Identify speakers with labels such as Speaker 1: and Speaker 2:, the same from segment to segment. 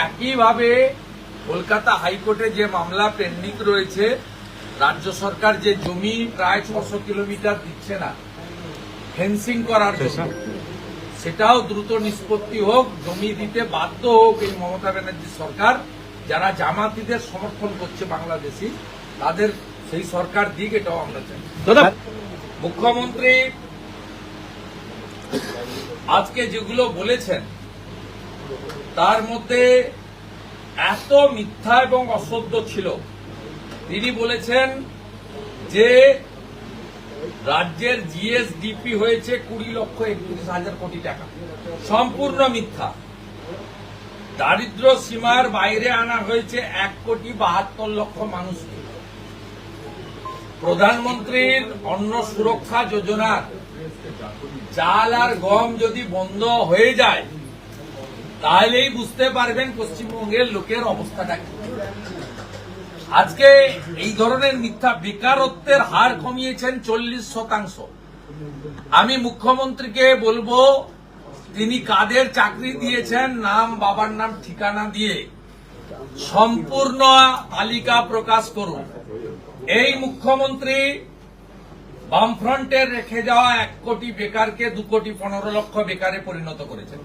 Speaker 1: একইভাবে কলকাতা হাইকোর্টে যে মামলা পেন্ডিং রয়েছে রাজ্য সরকার যে জমি প্রায় ছশো কিলোমিটার দিচ্ছে না ফেন্সিং করার জন্য সেটাও দ্রুত নিষ্পত্তি হোক জমি দিতে বাধ্য হোক এই মমতা ব্যানার্জি সরকার যারা জামাতিদের সমর্থন করছে বাংলাদেশি তাদের সেই সরকার দিক এটাও আমরা চাই।
Speaker 2: দাদা?
Speaker 1: মুখ্যমন্ত্রী আজকে যেগুলো বলেছেন তার মধ্যে এত মিথ্যা এবং অসত্য ছিল। তিনি বলেছেন যে রাজ্যের জিএসডিপি হয়েছে কুড়ি লক্ষ একত্রিশ হাজার কোটি টাকা। সম্পূর্ণ মিথ্যা। দারিদ্র সীমার বাইরে আনা হয়েছে এক কোটি বাহাত্তর লক্ষ মানুষকে। প্রধানমন্ত্রীর অন্ন সুরক্ষা যোজনার চাল আর গম যদি বন্ধ হয়ে যায় তাহলেই বুঝতে পারবেন পশ্চিমবঙ্গের লোকের অবস্থাটা কি। আজকে এই ধরনের মিথ্যা বেকারত্বের হার কমিয়েছেন চল্লিশ শতাংশ। আমি মুখ্যমন্ত্রীকে বলব, তিনি কাদের চাকরি দিয়েছেন, নাম, বাবার নাম, ঠিকানা দিয়ে সম্পূর্ণ তালিকা প্রকাশ করুন। এই মুখ্যমন্ত্রী বামফ্রন্টের রেখে যাওয়া এক কোটি বেকারকে দু কোটি পনেরো লক্ষ বেকারে পরিণত করেছেন।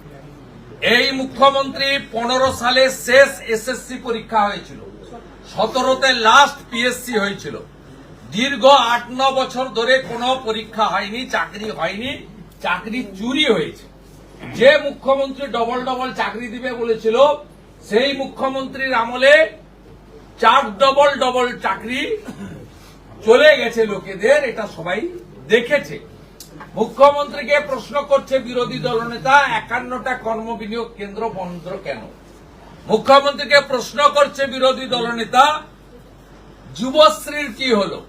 Speaker 1: এই মুখ্যমন্ত্রী পনেরো সালে শেষ এসএসসি পরীক্ষা হয়েছিল। সতেরোতে লাস্ট পিএসসি হয়েছিল। দীর্ঘ আট ন বছর ধরে কোনো পরীক্ষা হয়নি, চাকরি হয়নি, চাকরি চুরি হয়েছে। যে মুখ্যমন্ত্রী ডবল ডবল চাকরি দিবে বলেছিল, সেই মুখ্যমন্ত্রীর আমলে চার ডবল ডবল চাকরি চলে গেছে লোকেদের, এটা সবাই দেখেছে। মুখ্যমন্ত্রীকে প্রশ্ন করছে বিরোধী দলনেতা, একান্নটা কর্মবিনিয়োগ কেন্দ্র বন্ধ কেন? মুখ্যমন্ত্রীকে প্রশ্ন করছে বিরোধী দলনেতা, যুবশ্রীর কি হলো?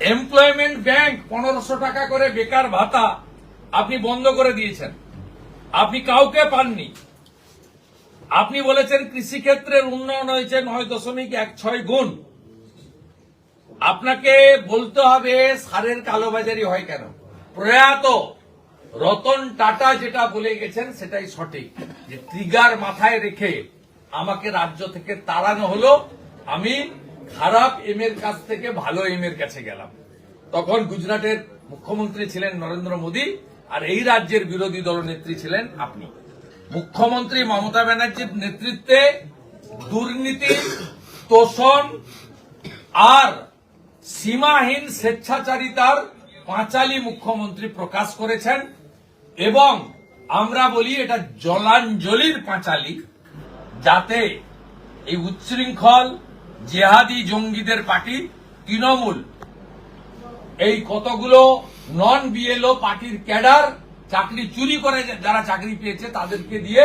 Speaker 1: এমপ্লয়মেন্ট ব্যাংক পনেরোশো টাকা করে বেকার ভাতা আপনি বন্ধ করে দিয়েছেন। আপনি কাউকে পাননি। আপনি বলেছেন কৃষিক্ষেত্রের উন্নয়ন হয়েছে নয় দশমিক এক ছয় গুণ। আপনাকে বলতে হবে সারের কালোবাজারি হয় কেন? প্রয়াত রতন টাটা যেটা বলে গেছেন, সেটাই সঠিক। যে ত্রিগার মাথায় রেখে আমাকে রাজ্য থেকে তাড়ানো হলো, আমি খারাপ এম এর কাছ থেকে ভালো এম এর কাছে গেলাম। তখন গুজরাটের মুখ্যমন্ত্রী ছিলেন নরেন্দ্র মোদী, আর এই রাজ্যের বিরোধী দলনেত্রী ছিলেন আপনি। মুখ্যমন্ত্রী মমতা ব্যানার্জির নেতৃত্বে দুর্নীতি, তোষণ আর সীমাহীন স্বেচ্ছাচারিতার পাঁচালী মুখ্যমন্ত্রী প্রকাশ করেছেন এবং আমরা বলি এটা জলাঞ্জলির পাঁচালী, যাতে এই উচ্ছৃঙ্খল জেহাদি জঙ্গিদের পার্টি তৃণমূল, এই কতগুলো নন বিএলও পার্টির ক্যাডার চাকরি চুরি করে, যারা চাকরি পেয়েছে তাদেরকে দিয়ে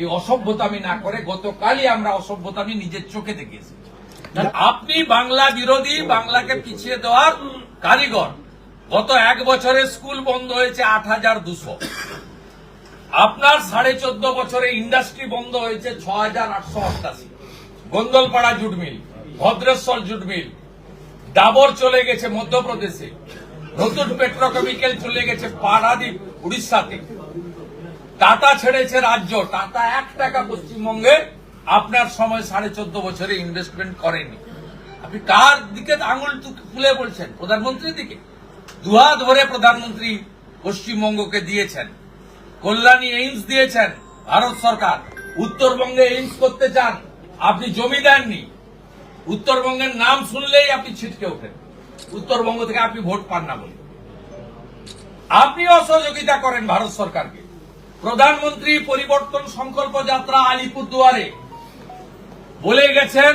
Speaker 1: এই অসভ্যতামি না করে গতকালই আমরা অসভ্যতামি নিজের চোখে দেখেছি আপনি বাংলা বিরোধী, বাংলাকে পিছিয়ে দেওয়ার কারিগর। গত এক বছরে স্কুল বন্ধ হয়েছে আট হাজার দুশো। আপনার সাড়ে চোদ্দ বছরে ইন্ডাস্ট্রি বন্ধ হয়েছে ছ হাজার আটশো অষ্টাশি। Gondalpara jute mill, Bhadreswar jute mill, Dabur চলে গেছে মধ্যপ্রদেশে। নতুন পেট্রোকেমিক্যাল চলে গেছে পারাদ্বীপ উড়িষ্যাতে। টাটা ছেড়েছে রাজ্য, টাটা এক টাকা পশ্চিমবঙ্গে আপনার সময় সাড়ে চোদ্দ বছরে ইনভেস্টমেন্ট করেনি। আপনি কার দিকে আঙুল তুলে বলছেন? প্রধানমন্ত্রীর দিকে। দুহাত ভরে প্রধানমন্ত্রী পশ্চিমবঙ্গকে দিয়েছেন। কল্যাণী এইমস দিয়েছেন ভারত সরকার। উত্তরবঙ্গে এইমস করতে চান, আপনি জমি দেননি। উত্তরবঙ্গের নাম শুনলেই আপনি ছিটকে ওঠেন। উত্তরবঙ্গ থেকে আপনি ভোট পান না বলে। আপনি অসহযোগিতা করেন ভারত সরকারকে। প্রধানমন্ত্রী পরিবর্তন সংকল্প যাত্রা আলিপুরদুয়ারে বলে গেছেন,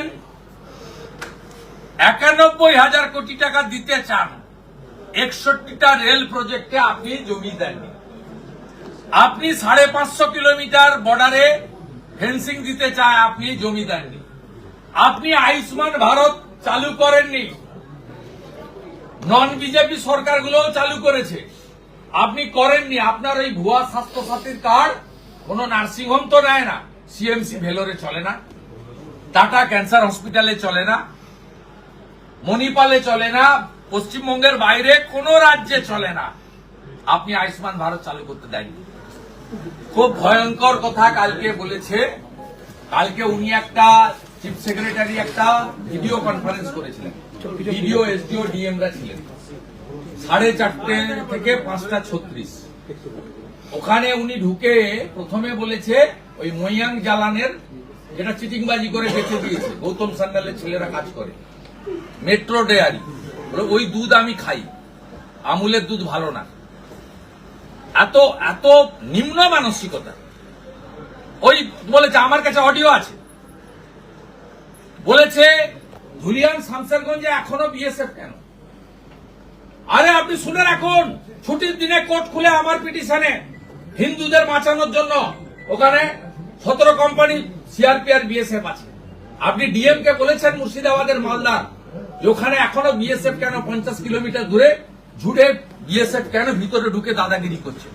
Speaker 1: একানব্বই হাজার কোটি টাকা দিতে চান। একষট্টিটা রেল প্রজেক্টে আপনি জমি দেননি। আপনি সাড়ে পাঁচশো কিলোমিটার বর্ডারে ফেন্সিং দিতে চায়, আপনি জমি দেননি। আপনি আয়ুষ্মান ভারত চালু করেননি। নন বিজেপি সরকারগুলোও চালু করেছে। আপনি করেননি, আপনার ওই ভুয়া স্বাস্থ্য সাথীর কার্ড কোন নার্সিংহোম তো নেয় না। সিএমসি ভেলোরে চলে না। টাটা ক্যান্সার হসপিটালে চলে না, মণিপালে চলে না, পশ্চিমবঙ্গের বাইরে কোন রাজ্যে চলে না। আপনি আয়ুষ্মান ভারত চালু করতে দেননি খুব ভয়ঙ্কর কথা কালকে বলেছে। কালকে উনি একটা চিফ সেক্রেটারি একটা ভিডিও কনফারেন্স করেছিলেন। ভিডিও এসডিও ডিএমরা ছিলেন। সাড়ে চারটে থেকে পাঁচটা ছত্রিশ। ওখানে উনি ঢুকে প্রথমে বলেছে, ওই ময়াং জালানের যেটা চিটিংবাজি করে বেঁচে দিয়েছে। গৌতম সান্যালের ছেলেরা কাজ করে। Metro dairy. ওই দুধ আমি খাই। আমুলের দুধ ভালো না। এত এত নিম্ন মানসিকতা। ওই বলেছে, আমার কাছে অডিও আছে। বলেছে ধুলিয়ান শামসারগঞ্জে এখনও বিএসএফ কেন? আরে, আপনি শুনে রাখুন, ছুটির দিনে কোর্ট খুলে আমার পিটিশনে হিন্দুদের বাঁচানোর জন্য ওখানে সতেরো কোম্পানি সিআরপিআর বিএসএফ আছে। আপনি ডিএম কে বলেছেন মুর্শিদাবাদের মালদার ওখানে এখনও বিএসএফ কেন পঞ্চাশ কিলোমিটার দূরে ঝুড়ে বিএসএফ কেন ভিতরে ঢুকে দাদাগিরি করছে?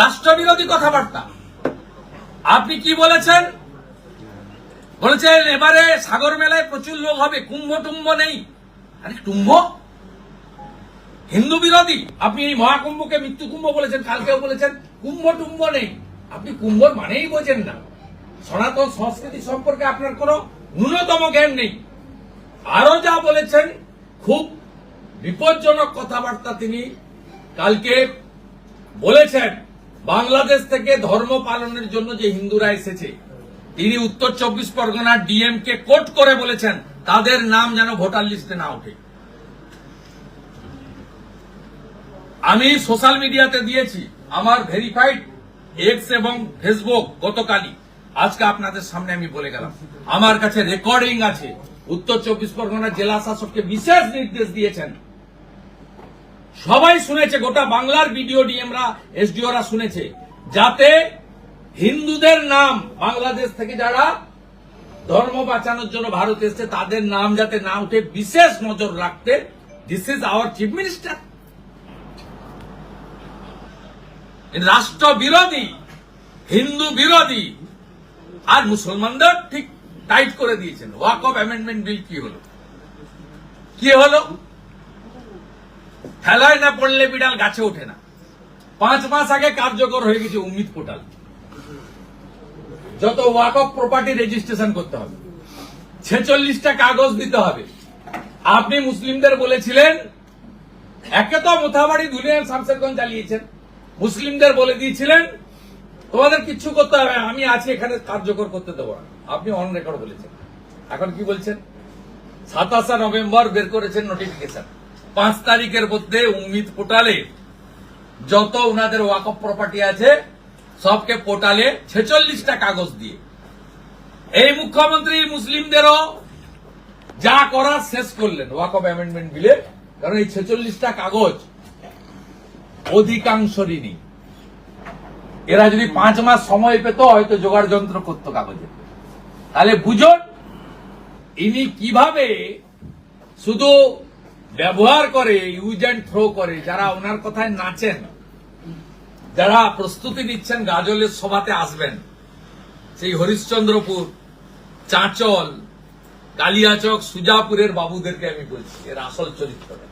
Speaker 1: রাষ্ট্রবিরোধী কথাবার্তা। আপনি কি বলেছেন? বলেছেন এবারে সাগর মেলায় প্রচুর লোক হবে, কুম্ভ টুম্ভ নেই। আরে টুম্ভ? হিন্দু বিরোধী। আপনি এই মহাকুম্ভকে মৃত্যু কুম্ভ বলেছেন, কালকেও বলেছেন, কুম্ভ টুম্ভ নেই। আপনি কুম্ভ মানেই বোঝেন না। সনাতন সংস্কৃতি সম্পর্কে আপনার কোনো ন্যূনতম জ্ঞান নেই। আরও যা বলেছেন, খুব বিপজ্জনক কথাবার্তা তিনি কালকে বলেছেন, বাংলাদেশ থেকে ধর্ম পালনের জন্য যে হিন্দুরা এসেছে, তিনি উত্তর চব্বিশ পরগনার ডিএম কে কোট করে বলেছেন, তাদের নাম যেন ভোটার লিস্টে না ওঠে। আমি সোশ্যাল মিডিয়াতে দিয়েছি, আমার ভেরিফাইড এক্স এবং ফেসবুক গতকালই। আজকে আপনাদের সামনে আমি বলে গেলাম। আমার কাছে রেকর্ডিং আছে। উত্তর চব্বিশ পরগনা জেলা শাসককে বিশেষ নির্দেশ দিয়েছেন। সবাই শুনেছে, গোটা বাংলার বিডিও ডিএমরা, এসডিওরা শুনেছে, যাতে হিন্দুদের নাম বাংলাদেশ থেকে যারা ধর্ম বাঁচানোর জন্য ভারত এসছে, তাদের নাম যাতে না উঠে, বিশেষ নজর রাখতে this is our chief minister রাষ্ট্র বিরোধী হিন্দু বিরোধী আর মুসলমানদের ঠিক টাইট করে দিয়েছেন। ওয়াক অফ অ্যামেন্ডমেন্ট বিল কি হলো? কি হলো? খেলায় না পড়লে বিড়াল গাছে ওঠে না। পাঁচ মাস আগে কার্যকর হয়ে গেছে উম্মিদ পোর্টাল যত ওয়াক অফ প্রপার্টি রেজিস্ট্রেশন করতে হবে। ছেচল্লিশটা কাগজ দিতে হবে। আপনি মুসলিমদের বলেছিলেন, একে তো মোথাবাড়ি ধুলিয়ান শামসেরগঞ্জ চালিয়েছেন। মুসলিমদের বলে দিয়েছিলেন তোমাদের কিচ্ছু করতে হবে আমি আছি এখানে, কার্যকর করতে দেবো না। আপনি অন রেকর্ড বলেছেন। এখন কি বলছেন? সাতাশে নভেম্বর বের করেছেন নোটিফিকেশন পাঁচ তারিখের মধ্যে উম্মিদ পোর্টালে যত উনাদের ওয়াকফ প্রপার্টি আছে, সবকে পোর্টালে ছেচল্লিশটা কাগজ দিয়ে। এই মুখ্যমন্ত্রী মুসলিমদেরও যা করার শেষ করলেন ওয়াকফ অ্যামেন্ডমেন্ট বিলে কারণ এই ছেচল্লিশটা কাগজ অধিকাংশরই নেই। এরা যদি পাঁচ মাস সময় পেত, হয়তো জোগাড় যন্ত্র করতো কাগজে। তাহলে বুঝুন ইনি কীভাবে শুধু ব্যবহার করে ইউজ অ্যান্ড থ্রো করে, যারা ওনার কথায় নাচেন, যারা প্রস্তুতি নিচ্ছেন, গাজলের সভাতে আসবেন, সেই হরিশ্চন্দ্রপুর, চাঁচল, কালিয়াচক, সুজাপুরের বাবুদেরকে আমি বলছি, এর আসল চরিত্রটা।